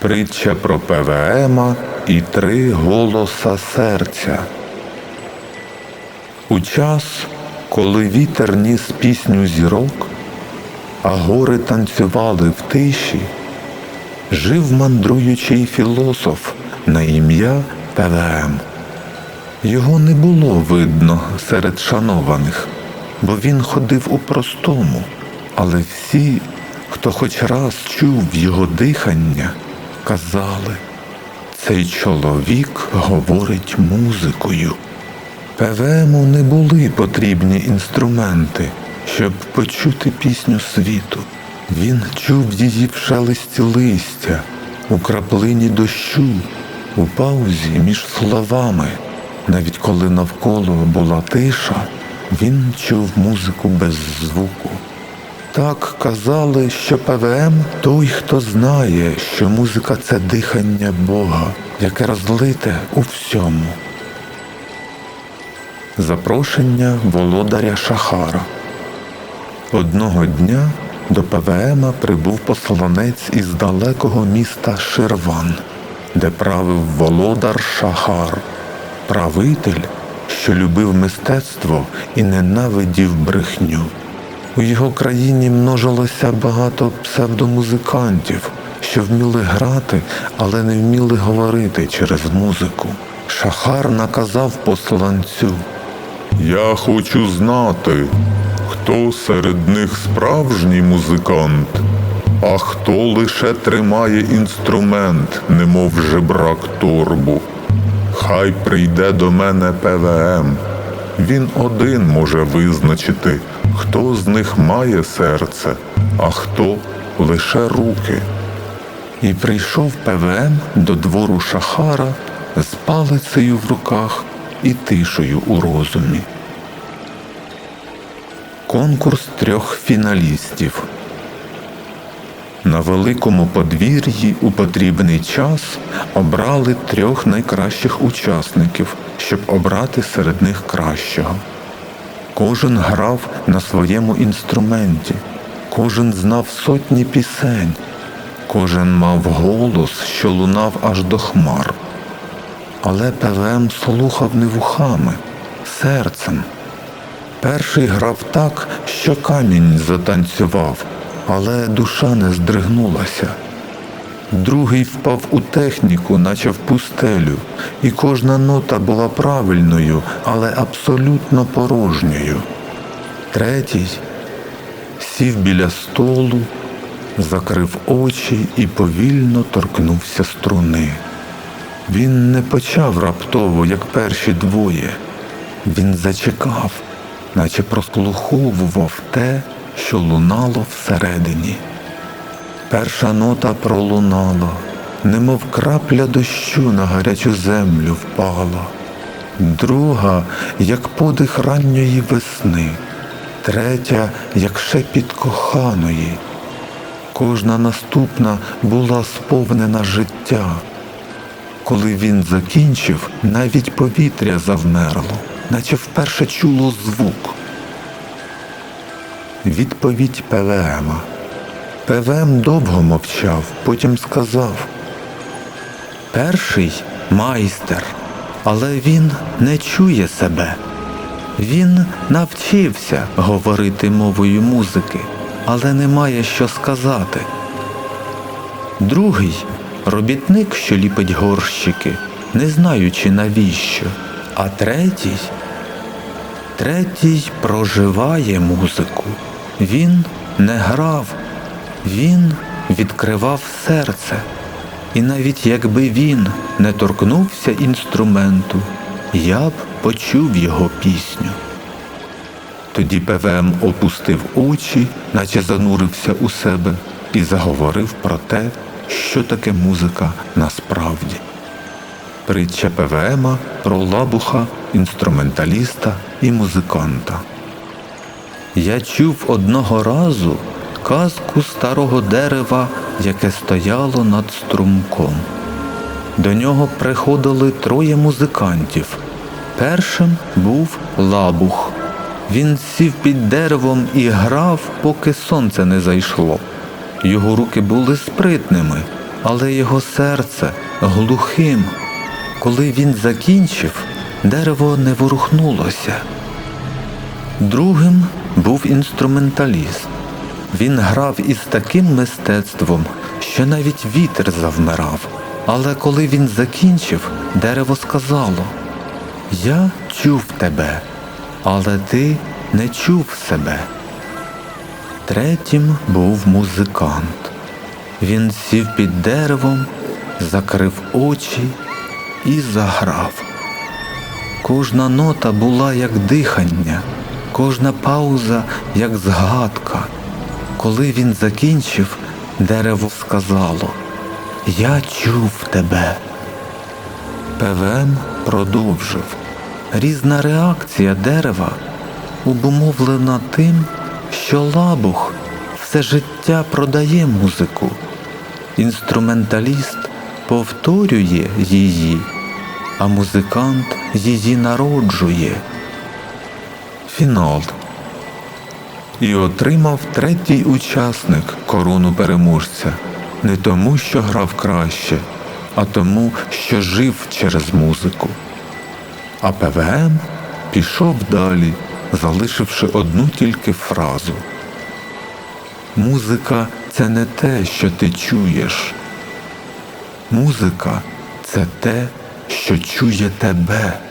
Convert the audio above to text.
Притча про ПВМа і три голоса серця. У час, коли вітер ніс пісню зірок, а гори танцювали в тиші, жив мандруючий філософ на ім'я ПВМ. Його не було видно серед шанованих, бо він ходив у простому, але всі, хто хоч раз чув його дихання, казали, цей чоловік говорить музикою. ПВМу не були потрібні інструменти, щоб почути пісню світу. Він чув її в шелесті листя, у краплині дощу, у паузі між словами. Навіть коли навколо була тиша, він чув музику без звуку. Так казали, що ПВМ той, хто знає, що музика це дихання Бога, яке розлите у всьому. Запрошення володаря Шахара. Одного дня до ПВМа прибув посланець із далекого міста Ширван, де правив володар Шахар, правитель, що любив мистецтво і ненавидів брехню. У його країні множилося багато псевдомузикантів, що вміли грати, але не вміли говорити через музику. Шахар наказав посланцю. Я хочу знати, хто серед них справжній музикант, а хто лише тримає інструмент, немов жебрак торбу. Хай прийде до мене ПВМ. Він один може визначити, хто з них має серце, а хто лише руки. І прийшов ПВМ до двору Шахара з палицею в руках і тишею у розумі. Конкурс трьох фіналістів. На великому подвір'ї у потрібний час обрали трьох найкращих учасників, щоб обрати серед них кращого. Кожен грав на своєму інструменті, кожен знав сотні пісень, кожен мав голос, що лунав аж до хмар. Але ПВМ слухав не вухами, серцем. Перший грав так, що камінь затанцював, але душа не здригнулася. Другий впав у техніку, наче в пустелю, і кожна нота була правильною, але абсолютно порожньою. Третій сів біля столу, закрив очі і повільно торкнувся струни. Він не почав раптово, як перші двоє. Він зачекав, наче прослуховував те, що лунало всередині. Перша нота пролунала, немов крапля дощу на гарячу землю впала. Друга, як подих ранньої весни, третя, як шепіт коханої. Кожна наступна була сповнена життя. Коли він закінчив, навіть повітря завмерло, наче вперше чуло звук. Відповідь ПВМа. ПВМ довго мовчав, потім сказав. Перший майстер, але він не чує себе. Він навчився говорити мовою музики, але не має що сказати. Другий робітник, що ліпить горщики, не знаючи навіщо. А третій третій проживає музику. Він не грав, він відкривав серце. І навіть якби він не торкнувся інструменту, я б почув його пісню. Тоді ПВМ опустив очі, наче занурився у себе, і заговорив про те, що таке музика насправді. Притча ПВМа про лабуха, інструменталіста і музиканта. Я чув одного разу казку старого дерева, яке стояло над струмком. До нього приходили троє музикантів. Першим був лабух. Він сів під деревом і грав, поки сонце не зайшло. Його руки були спритними, але його серце глухим. Коли він закінчив, дерево не ворухнулося. Другим був інструменталіст. Він грав із таким мистецтвом, що навіть вітер завмирав. Але коли він закінчив, дерево сказало: Я чув тебе, але ти не чув себе. Третім був музикант. Він сів під деревом, закрив очі і заграв. Кожна нота була як дихання, кожна пауза як згадка. Коли він закінчив, дерево сказало Я чув тебе. ПВМ продовжив. Різна реакція дерева обумовлена тим, що лабух все життя продає музику. Інструменталіст повторює її, а музикант її народжує. Фінал. І отримав третій учасник корону переможця не тому, що грав краще, а тому, що жив через музику. А ПВМ пішов далі, залишивши одну тільки фразу. Музика це не те, що ти чуєш. Музика це те, що чує тебе.